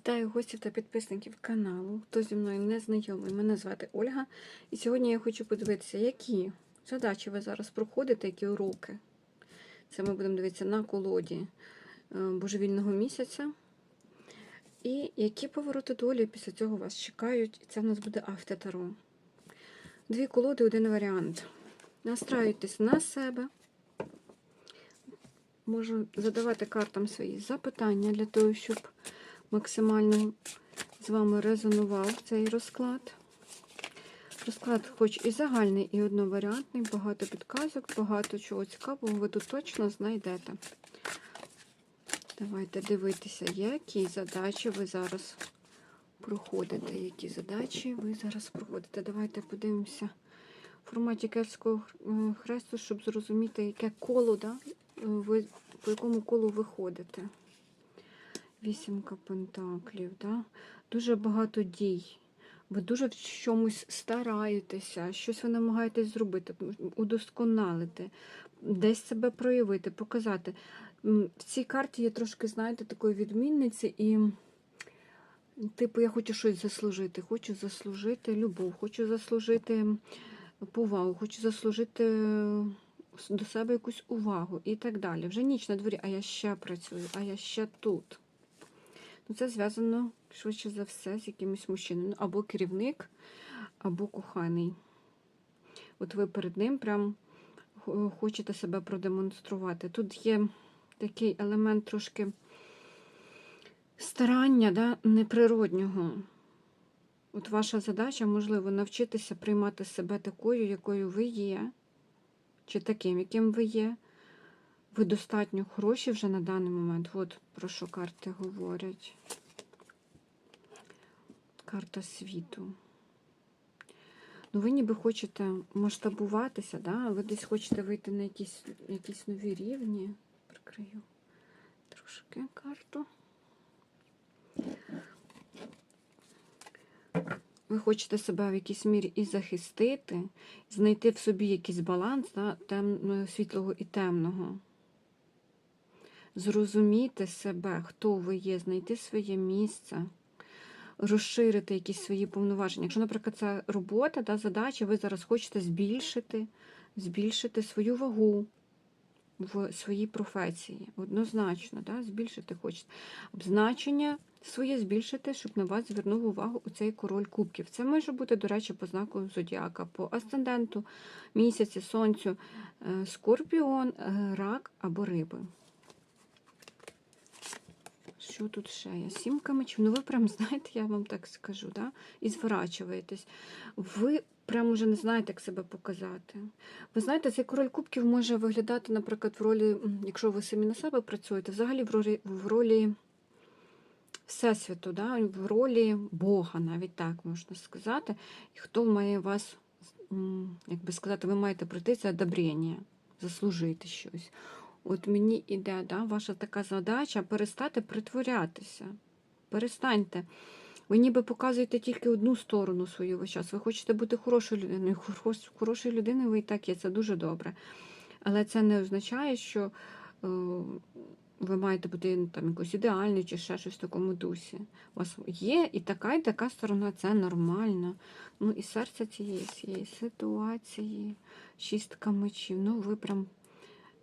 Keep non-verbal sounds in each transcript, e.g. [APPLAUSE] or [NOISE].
Вітаю гостів та підписників каналу. Хто зі мною не знайомий, мене звати Ольга. І сьогодні я хочу подивитися, які задачі ви зараз проходите, які уроки. Це ми будемо дивитися на колоді е, божевільного місяця. І які повороти долі після цього вас чекають. І це в нас буде автотаро. Дві колоди, один варіант. Настраюйтесь на себе. Можу задавати картам свої запитання для того, щоб максимально з вами резонував цей розклад. Розклад, хоч і загальний, і одноваріантний, багато підказок, багато чого цікавого ви тут точно знайдете. Давайте дивитися, які задачі ви зараз проходите. Які задачі ви зараз проходите. Давайте подивимося в форматі кельтського е, хресту, щоб зрозуміти, яке коло, да, ви, по якому колу ви ходите. Вісімка пентаклів, да? дуже багато дій. Ви дуже в чомусь стараєтеся, щось ви намагаєтесь зробити, удосконалити, десь себе проявити, показати. В цій карті є трошки, знаєте, такої відмінниці, і, типу, я хочу щось заслужити. Хочу заслужити любов, хочу заслужити повагу, хочу заслужити до себе якусь увагу і так далі. Вже ніч на дворі, а я ще працюю, а я ще тут. Ну, Це зв'язано швидше за все з якимось мужчиною. Або керівник, або коханий. От ви перед ним прям хочете себе продемонструвати. Тут є такий елемент трошки старання, да, неприроднього. От ваша задача, можливо, навчитися приймати себе такою, якою ви є, чи таким, яким ви є. Ви достатньо хороші вже на даний момент. От про що карти говорять. Карта світу. Ну, ви ніби хочете масштабуватися, да? ви десь хочете вийти на якісь, якісь нові рівні. Прикрию трошки карту. Ви хочете себе в якійсь мірі і захистити, знайти в собі якийсь баланс да, тем, світлого і темного. Зрозуміти себе, хто ви є, знайти своє місце, розширити якісь свої повноваження. Якщо, наприклад, це робота, да, задача, ви зараз хочете збільшити, збільшити свою вагу в своїй професії. Однозначно, да, збільшити хочете. Значення своє збільшити, щоб на вас звернув увагу у цей король кубків. Це може бути, до речі, по знаку зодіака, по асценденту, місяці, сонцю, е, скорпіон, е, рак або риби. Що тут ще є? Сімка мечів. Ну ви прям знаєте, я вам так скажу, да? і зворачуєтесь. Ви прям уже не знаєте, як себе показати. Ви знаєте, цей король кубків може виглядати, наприклад, в ролі, якщо ви самі на себе працюєте, взагалі в ролі, в ролі Всесвіту, да? в ролі Бога, навіть так можна сказати. І хто має вас, як би сказати, ви маєте пройти це одобрення, заслужити щось. От мені іде да, ваша така задача перестати притворятися. Перестаньте. Ви ніби показуєте тільки одну сторону свою весь час. Ви хочете бути хорошою людиною. Хорошою людиною ви і так є, це дуже добре. Але це не означає, що е, ви маєте бути там якось ідеальною чи ще щось в такому дусі. У вас є і така, і така сторона, це нормально. Ну і серце цієї, цієї ситуації, шістка мечів. Ну, ви прям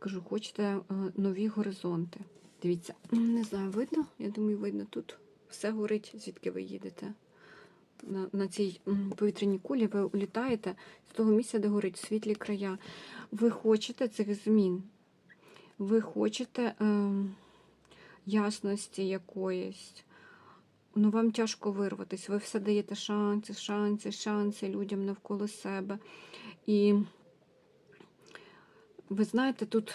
кажу, хочете е, нові горизонти. Дивіться, не знаю, видно? Я думаю, видно тут. Все горить, звідки ви їдете. На, на цій повітряній кулі ви улітаєте з того місця, де горить світлі края. Ви хочете цих змін. Ви хочете е, ясності якоїсь. Ну, вам тяжко вирватися. Ви все даєте шанси, шанси, шанси людям навколо себе. І ви знаєте, тут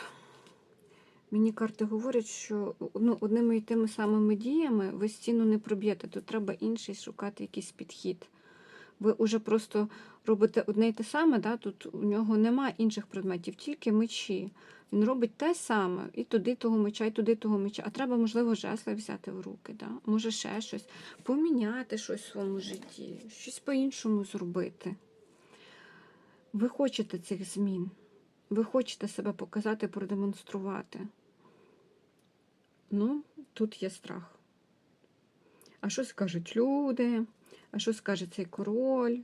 мені карти говорять, що ну, одними і тими самими діями ви стіну не проб'єте. Тут треба інший шукати якийсь підхід. Ви вже просто робите одне й те саме, да? тут у нього немає інших предметів, тільки мечі. Він робить те саме, і туди того меча, і туди того меча. А треба, можливо, жесли взяти в руки, да? може ще щось, поміняти щось в своєму житті, щось по-іншому зробити. Ви хочете цих змін. Ви хочете себе показати, продемонструвати. Ну, тут є страх. А що скажуть люди? А що скаже цей король?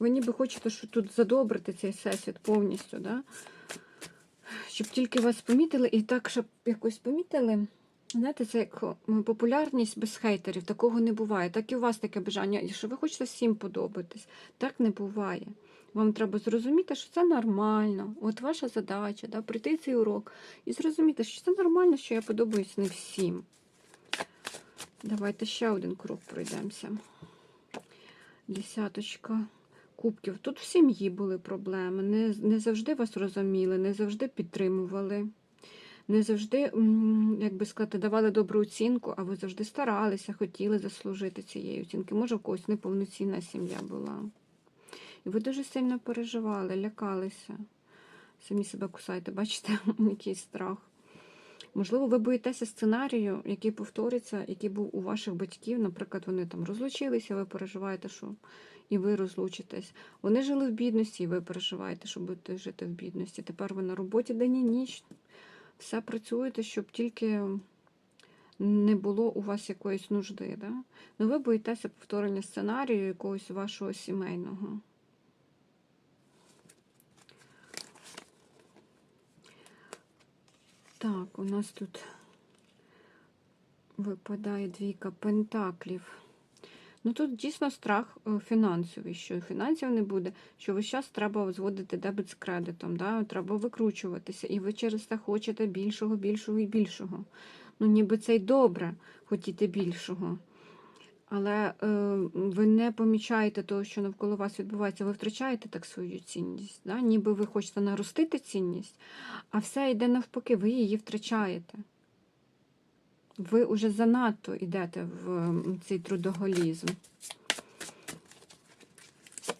Ви ніби хочете, що тут задобрити цей всесвіт повністю, да? щоб тільки вас помітили, і так, щоб якось помітили. Знаєте, це як популярність без хейтерів, такого не буває. Так і у вас таке бажання, що ви хочете всім подобатись. Так не буває. Вам треба зрозуміти, що це нормально. От ваша задача, да, прийти цей урок і зрозуміти, що це нормально, що я подобаюсь не всім. Давайте ще один крок пройдемося. Десяточка кубків. Тут в сім'ї були проблеми. Не, не завжди вас розуміли, не завжди підтримували. Не завжди, як би сказати, давали добру оцінку, а ви завжди старалися, хотіли заслужити цієї оцінки. Може, у когось неповноцінна сім'я була. І ви дуже сильно переживали, лякалися. Самі себе кусаєте, бачите, [LAUGHS] який страх. Можливо, ви боїтеся сценарію, який повториться, який був у ваших батьків. Наприклад, вони там розлучилися, ви переживаєте, що і ви розлучитесь. Вони жили в бідності, і ви переживаєте, що будете жити в бідності. Тепер ви на роботі день і ніч. Все працюєте, щоб тільки не було у вас якоїсь нужди. Да? Ну, ви боїтеся повторення сценарію якогось вашого сімейного. Так, у нас тут випадає двійка пентаклів. Ну тут дійсно страх е, фінансовий, що фінансів не буде, що весь час треба зводити дебет з кредитом, да? треба викручуватися, і ви через це хочете більшого, більшого і більшого. Ну, ніби це й добре хотіти більшого. Але е, ви не помічаєте того, що навколо вас відбувається, ви втрачаєте так свою цінність. Да? Ніби ви хочете наростити цінність, а все йде навпаки, ви її втрачаєте. Ви вже занадто йдете в цей трудоголізм.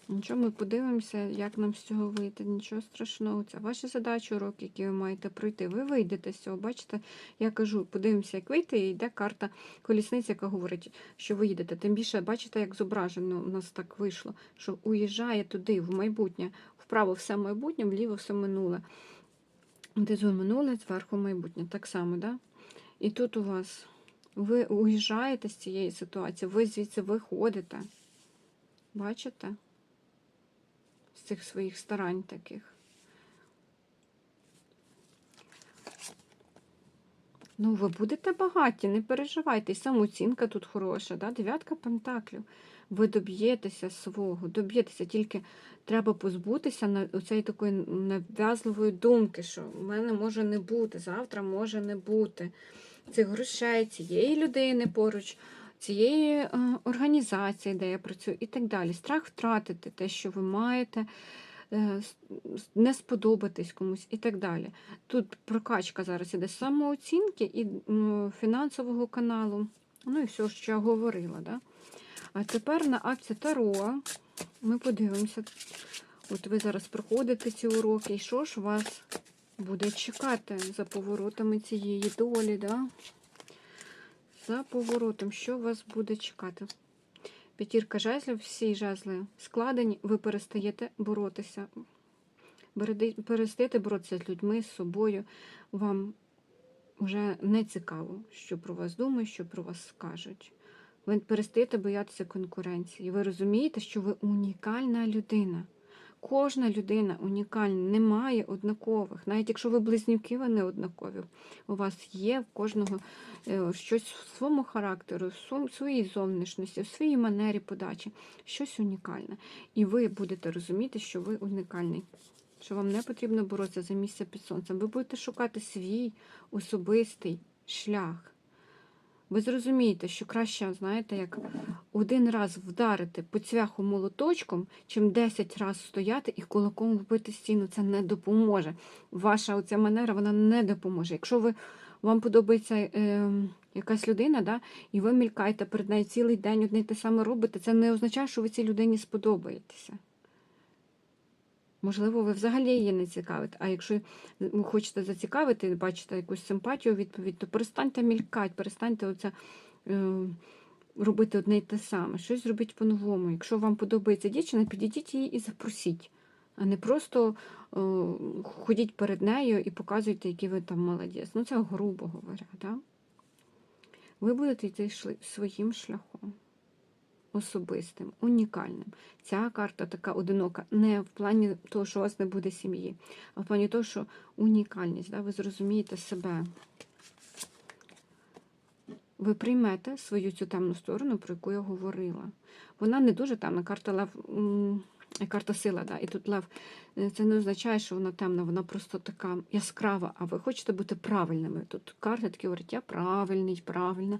Нічого, ми подивимося, як нам з цього вийти. Нічого страшного. Це ваша задача, урок, який ви маєте пройти. Ви вийдете з цього. Бачите, я кажу, подивимося, як вийти, і йде карта колісниці, яка говорить, що ви їдете. Тим більше, бачите, як зображено, у нас так вийшло, що уїжджає туди, в майбутнє. Вправо все майбутнє, вліво все минуле. Внизу минуле, зверху майбутнє. Так само, да? І тут у вас ви уїжджаєте з цієї ситуації, ви звідси виходите. Бачите? З цих своїх старань таких. Ну, ви будете багаті, не переживайте. І самооцінка тут хороша, да? дев'ятка пентаклів. Ви доб'єтеся свого, доб'єтеся, тільки треба позбутися на цієї такої нав'язливої думки, що в мене може не бути, завтра може не бути цих грошей, цієї людини поруч, цієї е, організації, де я працюю, і так далі. Страх втратити те, що ви маєте, е, не сподобатись комусь і так далі. Тут прокачка зараз іде самооцінки і фінансового каналу. Ну і все, що я говорила. Да? А тепер на акцію Таро ми подивимося. От ви зараз проходите ці уроки, і що ж вас буде чекати за поворотами цієї долі, да? За поворотом, що вас буде чекати? П'ятірка жезлів, всі жезли складені, ви перестаєте боротися. Перестаєте боротися з людьми, з собою. Вам вже не цікаво, що про вас думають, що про вас скажуть. Ви перестаєте боятися конкуренції. Ви розумієте, що ви унікальна людина. Кожна людина унікальна, немає однакових. Навіть якщо ви близнюки, ви не однакові. У вас є в кожного е, щось в своєму характеру, в своїй зовнішності, в своїй манері подачі, щось унікальне. І ви будете розуміти, що ви унікальний, що вам не потрібно боротися за місце під сонцем. Ви будете шукати свій особистий шлях. Ви зрозумієте, що краще, знаєте, як один раз вдарити по цвяху молоточком, чим 10 разів стояти і кулаком вбити стіну. Це не допоможе. Ваша оця манера вона не допоможе. Якщо ви вам подобається е, якась людина, да, і ви мількаєте перед нею цілий день одне й те саме робите, це не означає, що ви цій людині сподобаєтеся. Можливо, ви взагалі її не цікавите. А якщо ви хочете зацікавити, бачите якусь симпатію, відповідь, то перестаньте мількати, перестаньте оце, е, робити одне й те саме. Щось зробіть по-новому. Якщо вам подобається дівчина, підійдіть її і запросіть. А не просто е, ходіть перед нею і показуйте, який ви там молодець. Ну, це грубо говоря. Да? Ви будете йти своїм шляхом. Особистим, унікальним. Ця карта така одинока, не в плані того, що у вас не буде сім'ї, а в плані того, що унікальність, да? ви зрозумієте себе. Ви приймете свою цю темну сторону, про яку я говорила. Вона не дуже темна. Карта Лев, е, карта сила, да? і тут Лев. е, Це не означає, що вона темна, вона просто така яскрава, а ви хочете бути правильними. Тут карта такі говорять, я правильний, правильна.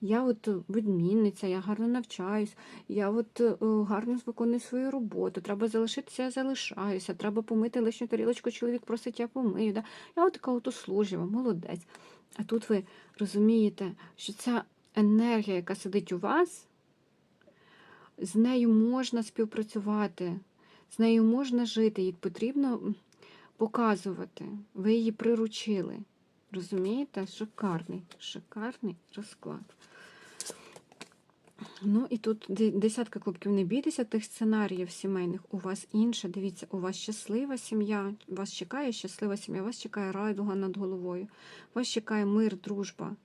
Я от відмінниця, я гарно навчаюсь, я от е, гарно виконую свою роботу. Треба залишитися, я залишаюся. Треба помити лишню тарілочку, чоловік просить, я помию. Да? Я от така от услужлива, молодець. А тут ви розумієте, що ця енергія, яка сидить у вас, з нею можна співпрацювати, з нею можна жити, її потрібно показувати. Ви її приручили. Розумієте? Шикарний, шикарний розклад. Ну і тут десятка кубків. Не бійтеся тих сценаріїв сімейних. У вас інше. Дивіться, у вас щаслива сім'я, вас чекає щаслива сім'я, вас чекає райдуга над головою, вас чекає мир, дружба,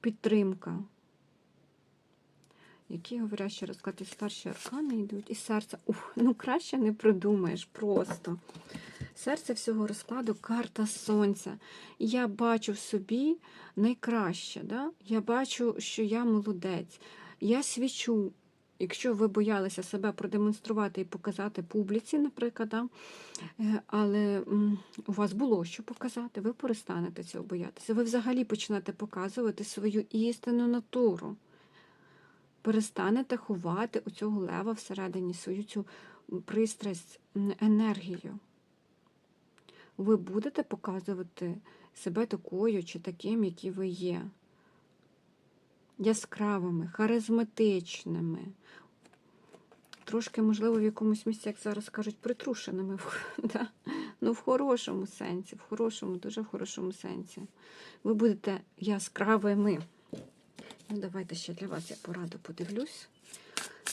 підтримка. Які говорящі розклад, і старші аркани йдуть, і серце. Ух, ну краще не придумаєш просто. Серце всього розкладу карта сонця. Я бачу в собі найкраще. Да? Я бачу, що я молодець. Я свічу, якщо ви боялися себе продемонструвати і показати публіці, наприклад, е, але у вас було що показати, ви перестанете цього боятися. Ви взагалі почнете показувати свою істинну натуру. Перестанете ховати у цього лева всередині свою цю пристрасть, енергію. Ви будете показувати себе такою чи таким, які ви є яскравими, харизматичними, трошки, можливо, в якомусь місці, як зараз кажуть, притрушеними. [LAUGHS] Да? Ну, в хорошому сенсі, в хорошому, дуже в хорошому сенсі. Ви будете яскравими. Ну, давайте ще для вас я пораду подивлюсь.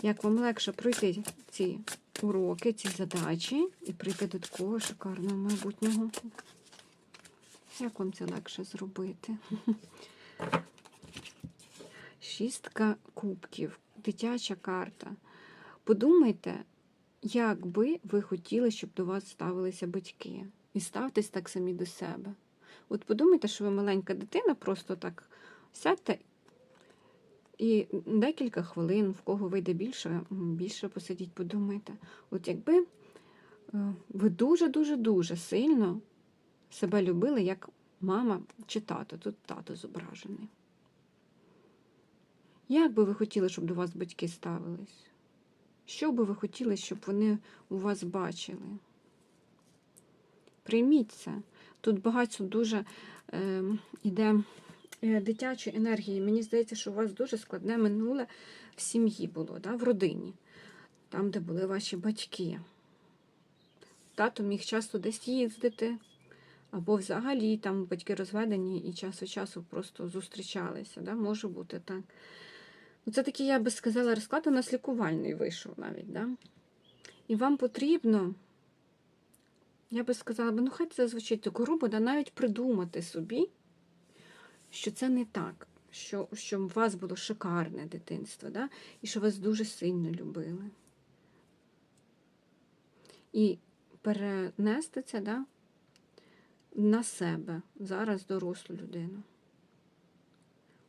Як вам легше пройти ці уроки, ці задачі і прийти до такого шикарного майбутнього? Як вам це легше зробити? [LAUGHS] Шістка кубків, дитяча карта. Подумайте, як би ви хотіли, щоб до вас ставилися батьки. І ставтесь так самі до себе. От подумайте, що ви маленька дитина, просто так сядьте і декілька хвилин, в кого вийде більше, більше посидіть, подумайте. От якби е, ви дуже-дуже-дуже сильно себе любили, як мама чи тато, тут тато зображений. Як би ви хотіли, щоб до вас батьки ставились? Що би ви хотіли, щоб вони у вас бачили? Прийміть це. Тут багато дуже е, іде е, дитячої енергії. Мені здається, що у вас дуже складне минуле в сім'ї було, да? в родині, там, де були ваші батьки. Тато міг часто десь їздити, або взагалі там батьки розведені і час від часу просто зустрічалися. Да? Може бути так. Ну, Це такий, я би сказала, розклад у нас лікувальний вийшов навіть. Да? І вам потрібно, я би сказала, ну хай це звучить так грубо, да навіть придумати собі, що це не так, що, що у вас було шикарне дитинство, да? і що вас дуже сильно любили. І перенести це да, на себе, зараз дорослу людину.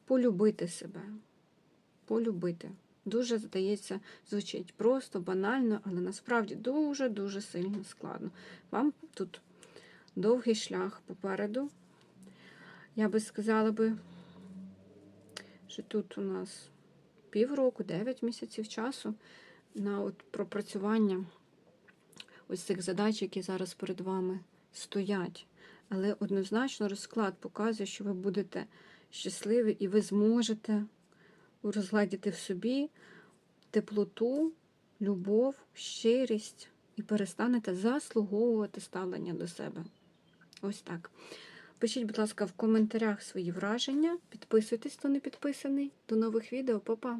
Полюбити себе полюбити. Дуже, здається, звучить просто, банально, але насправді дуже-дуже сильно складно. Вам тут довгий шлях попереду. Я би сказала би, що тут у нас півроку, 9 місяців часу на от пропрацювання ось цих задач, які зараз перед вами стоять. Але однозначно розклад показує, що ви будете щасливі і ви зможете розгладіти в собі теплоту, любов, щирість і перестанете заслуговувати ставлення до себе. Ось так. Пишіть, будь ласка, в коментарях свої враження. Підписуйтесь, хто не підписаний. До нових відео, Па-па!